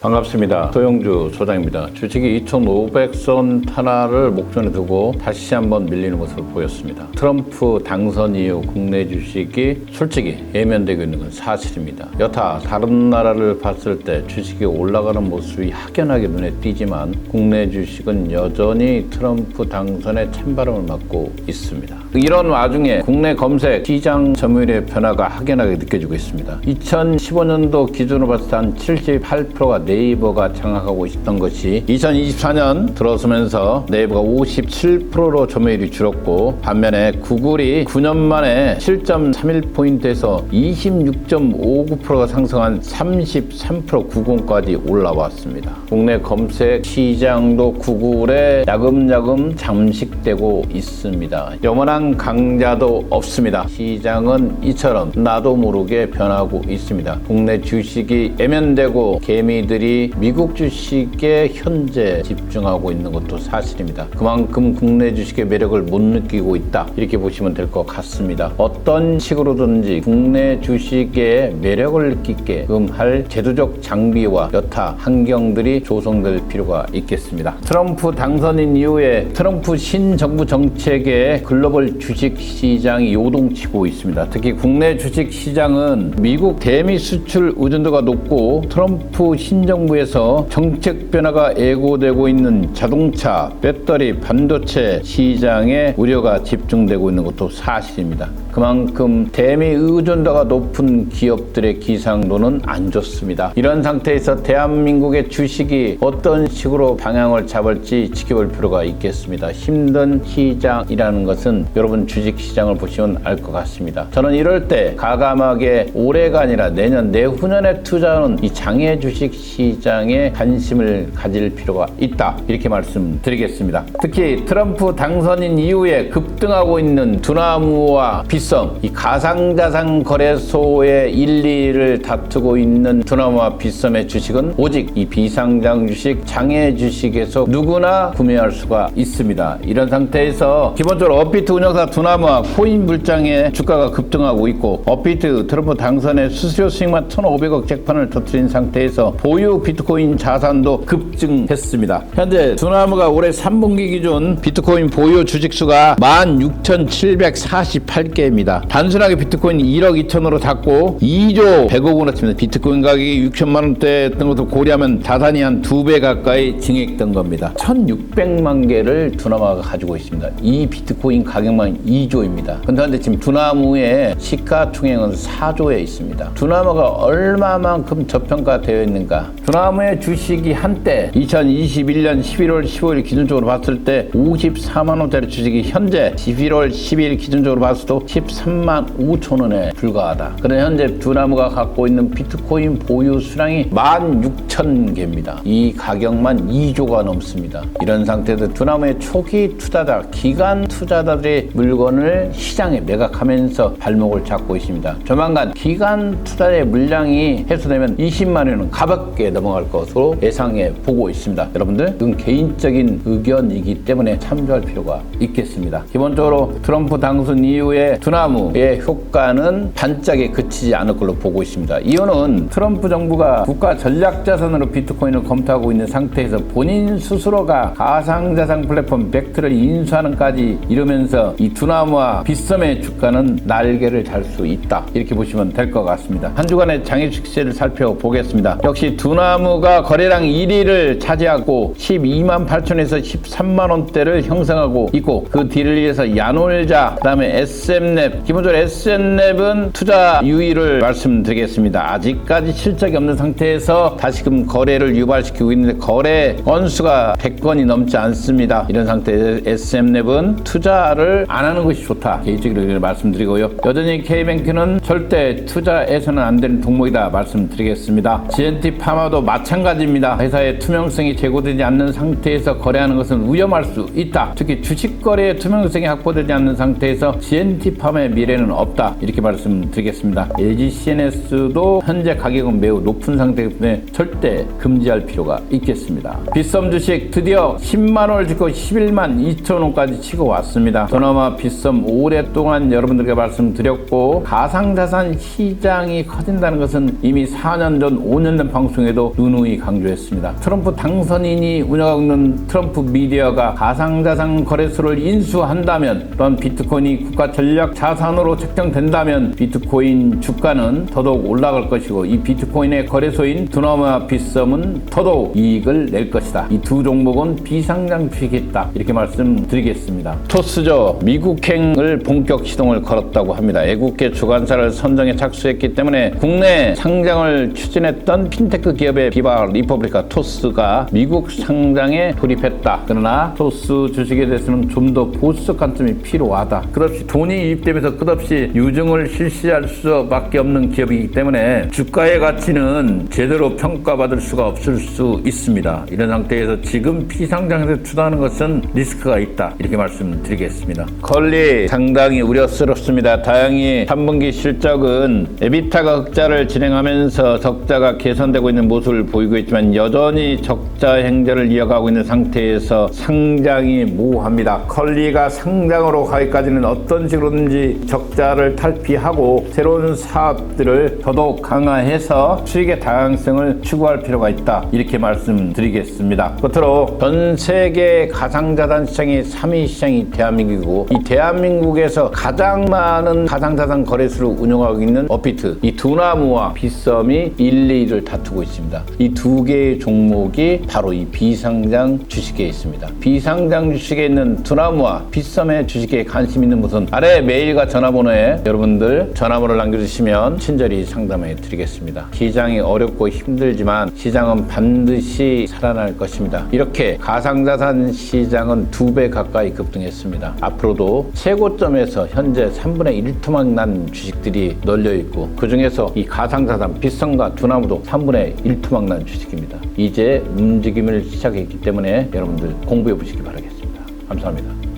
반갑습니다. 소영주 소장입니다. 주식이 2,500선 탄화를 목전에 두고 다시 한번 밀리는 모습을 보였습니다. 트럼프 당선 이후 국내 주식이 솔직히 예면되고 있는 건 사실입니다. 여타 다른 나라를 봤을 때 주식이 올라가는 모습이 확연하게 눈에 띄지만 국내 주식은 여전히 트럼프 당선의 찬바람을 맞고 있습니다. 이런 와중에 국내 검색 시장 점유율의 변화가 확연하게 느껴지고 있습니다. 2015년도 기준으로 봤을 때 한 78%가 네이버가 장악하고 있던 것이 2024년 들어서면서 네이버가 57%로 점유율이 줄었고 반면에 구글이 9년 만에 7.31포인트에서 26.59%가 상승한 33% 90까지 올라왔습니다. 국내 검색 시장도 구글에 야금야금 잠식되고 있습니다. 영원한 강자도 없습니다. 시장은 이처럼 나도 모르게 변하고 있습니다. 국내 주식이 애면되고 개미들이 미국 주식에 현재 집중하고 있는 것도 사실입니다. 그만큼 국내 주식의 매력을 못 느끼고 있다. 이렇게 보시면 될 것 같습니다. 어떤 식으로든지 국내 주식의 매력을 느끼게끔 할 제도적 장비와 여타 환경들이 조성될 필요가 있겠습니다. 트럼프 당선인 이후에 트럼프 신정부 정책에 글로벌 주식 시장이 요동치고 있습니다. 특히 국내 주식 시장은 미국 대미 수출 의존도가 높고 트럼프 신정 부에서 정책 변화가 예고되고 있는 자동차, 배터리, 반도체 시장에 우려가 집중되고 있는 것도 사실입니다. 그만큼 대미 의존도가 높은 기업들의 기상도는 안 좋습니다. 이런 상태에서 대한민국의 주식이 어떤 식으로 방향을 잡을지 지켜볼 필요가 있겠습니다. 힘든 시장이라는 것은 여러분 주식 시장을 보시면 알 것 같습니다. 저는 이럴 때 가감하게 올해가 아니라 내년 내후년에 투자하는 이 장애 주식 시 장에 관심을 가질 필요가 있다. 이렇게 말씀드리겠습니다. 특히 트럼프 당선인 이후에 급등하고 있는 두나무와 빗썸, 이 가상자산 거래소의 1, 2를 다투고 있는 두나무와 빗썸의 주식은 오직 이 비상장 주식, 장애 주식에서 누구나 구매할 수가 있습니다. 이런 상태에서 기본적으로 업비트 운영사 두나무와 코인 물장의 주가가 급등하고 있고 업비트 트럼프 당선의 수수료 수익만 1,500억 잭판을 터뜨린 상태에서 보유 비트코인 자산도 급증했습니다. 현재 두나무가 올해 3분기 기준 비트코인 보유 주식 수가 16,748개입니다. 단순하게 비트코인 1억 2천으로 닫고 2조 100억 원어치입니다. 비트코인 가격이 6천만 원대였던 것을 고려하면 자산이 한두배 가까이 증액된 겁니다. 1,600만 개를 두나무가 가지고 있습니다. 이 비트코인 가격만 2조입니다. 그런데 지금 두나무의 시가총액은 4조에 있습니다. 두나무가 얼마만큼 저평가되어 있는가? 두나무의 주식이 한때 2021년 11월 15일 기준적으로 봤을 때 54만 원짜리 주식이 현재 11월 12일 기준적으로 때 13만 5천 원에 불과하다. 그런데 현재 두나무가 갖고 있는 비트코인 보유 수량이 16,000 개입니다. 이 가격만 2조가 넘습니다. 이런 상태에서 두나무의 초기 투자자, 기간 투자자들의 물건을 시장에 매각하면서 발목을 잡고 있습니다. 조만간 기간 투자의 물량이 해소되면 20만 원은 가볍 게 넘어갈 것으로 예상해 보고 있습니다. 여러분들, 이건 개인적인 의견이기 때문에 참조할 필요가 있겠습니다. 기본적으로 트럼프 당선 이후에 두나무의 효과는 반짝에 그치지 않을 걸로 보고 있습니다. 이유는 트럼프 정부가 국가 전략 자산으로 비트코인을 검토하고 있는 상태에서 본인 스스로가 가상자산 플랫폼 벡트를 인수하는까지 이러면서 이 두나무와 빗썸의 주가는 날개를 잘 수 있다. 이렇게 보시면 될 것 같습니다. 한 주간의 장애주식 시세를 살펴보겠습니다. 역시 두 나무가 거래량 1위를 차지하고 12만 8천에서 13만 원대를 형성하고 있고 그 뒤를 이어서 야놀자 그다음에 SM랩 기본적으로 SM랩은 투자 유의를 말씀드리겠습니다. 아직까지 실적이 없는 상태에서 다시금 거래를 유발시키고 있는데 거래 건수가 100건이 넘지 않습니다. 이런 상태에서 SM랩은 투자를 안 하는 것이 좋다. 개인적으로 말씀드리고요. 여전히 K뱅크는 절대 투자해서는 안 되는 종목이다 말씀드리겠습니다. GNT 파마 도 마찬가지입니다. 회사의 투명성이 제고되지 않는 상태에서 거래하는 것은 위험할 수 있다. 특히 주식 거래의 투명성이 확보되지 않는 상태에서 GNT 파마의 미래는 없다. 이렇게 말씀드리겠습니다. LG CNS도 현재 가격은 매우 높은 상태이기 때문에 절대 금지할 필요가 있겠습니다. 빗썸 주식 드디어 10만 원을 찍고 11만 2천 원까지 치고 왔습니다. 그나마 빗썸 오랫동안 여러분들께 말씀드렸고 가상자산 시장이 커진다는 것은 이미 4년 전, 5년 전 방송에 방송에도 누누이 강조했습니다. 트럼프 당선인이 운영하고 있는 트럼프 미디어가 가상자산 거래소를 인수한다면 또한 비트코인이 국가 전략 자산으로 책정된다면 비트코인 주가는 더더욱 올라갈 것이고 이 비트코인의 거래소인 두나무와 빗썸은 더더욱 이익을 낼 것이다. 이 두 종목은 비상장 주식이다. 이렇게 말씀드리겠습니다. 토스죠. 미국행을 본격 시동을 걸었다고 합니다. 애국계 주관사를 선정에 착수했기 때문에 국내 상장을 추진했던 핀테크 기업의 비바 리퍼블리카 토스가 미국 상장에 돌입했다. 그러나 토스 주식에 대해서는 좀 더 보수 관점이 필요하다. 끝없이 돈이 유입되면서 끝없이 유증을 실시할 수밖에 없는 기업이기 때문에 주가의 가치는 제대로 평가받을 수가 없을 수 있습니다. 이런 상태에서 지금 피상장에서 투자하는 것은 리스크가 있다. 이렇게 말씀드리겠습니다. 컬리 상당히 우려스럽습니다. 다행히 3분기 실적은 에비타가 흑자를 진행하면서 적자가 개선되고 있는 모습을 보이고 있지만 여전히 적자 행제를 이어가고 있는 상태에서 상장이 모호합니다. 컬리가 상장으로 가기까지는 어떤 식으로든지 적자를 탈피하고 새로운 사업들을 더더욱 강화해서 수익의 다양성을 추구할 필요가 있다. 이렇게 말씀드리겠습니다. 끝으로 전 세계 가상자산 시장이 3위 시장이 대한민국이고 이 대한민국에서 가장 많은 가상자산 거래소를 운영하고 있는 어피트 이 두나무와 빗썸이 1, 2를 다투고 있습니다. 이 두 개의 종목이 바로 이 비상장 주식에 있습니다. 비상장 주식에 있는 두나무와 빗썸의 주식에 관심 있는 분은 아래 메일과 전화번호에 여러분들 전화번호를 남겨주시면 친절히 상담해 드리겠습니다. 시장이 어렵고 힘들지만 시장은 반드시 살아날 것입니다. 이렇게 가상자산 시장은 두 배 가까이 급등했습니다. 앞으로도 최고점에서 현재 3분의 1토막 난 주식들이 널려 있고 그 중에서 이 가상자산 빗썸과 두나무도 3분의 1토막 난 주식입니다. 이제 움직임을 시작했기 때문에 여러분들 공부해 보시기 바라겠습니다. 감사합니다.